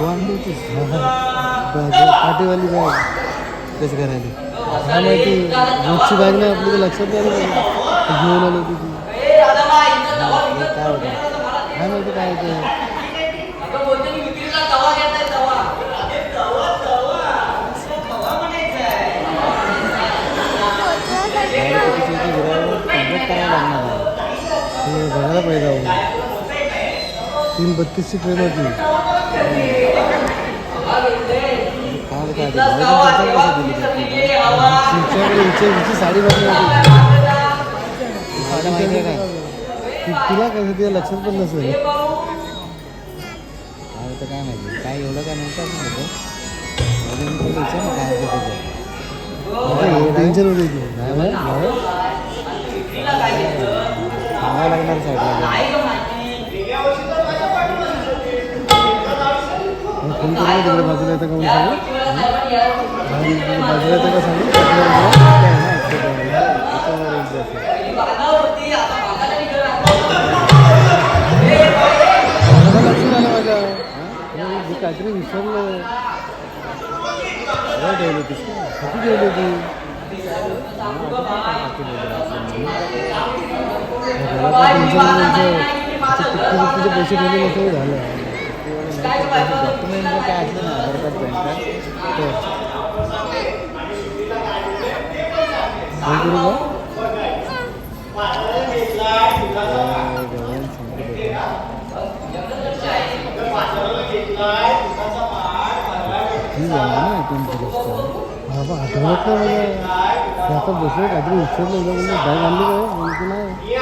वांग्याची पाटेवाली बॅग कसं करायची हा माहिती रोजची बॅग नाही आपली लक्षात नाही घेऊन आलो होती ती काय होतं? काय माहिती काय होतं घराला पाहिजे तीन बत्तीसची ट्रेन होती. तिच्याकडे हिच्या साडी बघली होती तुला कसं तिला लक्षात पण नसेल तर काय माहिती? काय एवढं काय नव्हतं काय टेन्शन होती सांगावं लागणार साईडला कोणत्या तिकडे बाजूला येतं का सांगू बाजूला येतं का सांगू माझ्या काहीतरी विसरलं. ठेवली होतीस किती ठेवली होती पैसे ठेवले नसं झालं. डॉक्युमेंट काय असलं ना आधार कार्ड पॅन कार्ड तर बाबा आठवत नाही मला आता बसलो काहीतरी विसरलं बॅग आणली काय म्हणतो नाही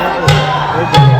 Né, Obrigado.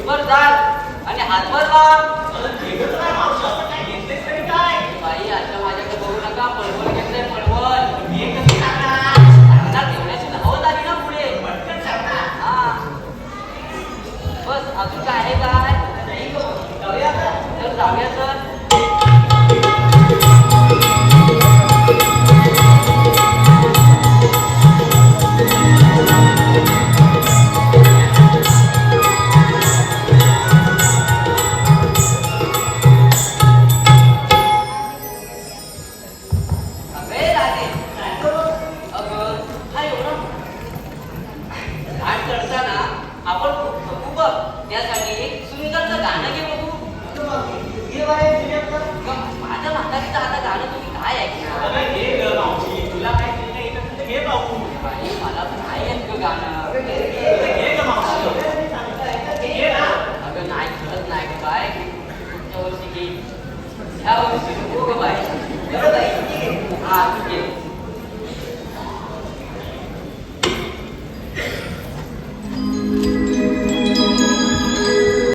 वर आणि हातवर बाई आता माझ्याकडे बघू नका पळवळ घेतलंय पळवळ. तेवढ्याची धावत आली ना पुढे. हा. बस अजून काय आहे काय जाऊया तर I that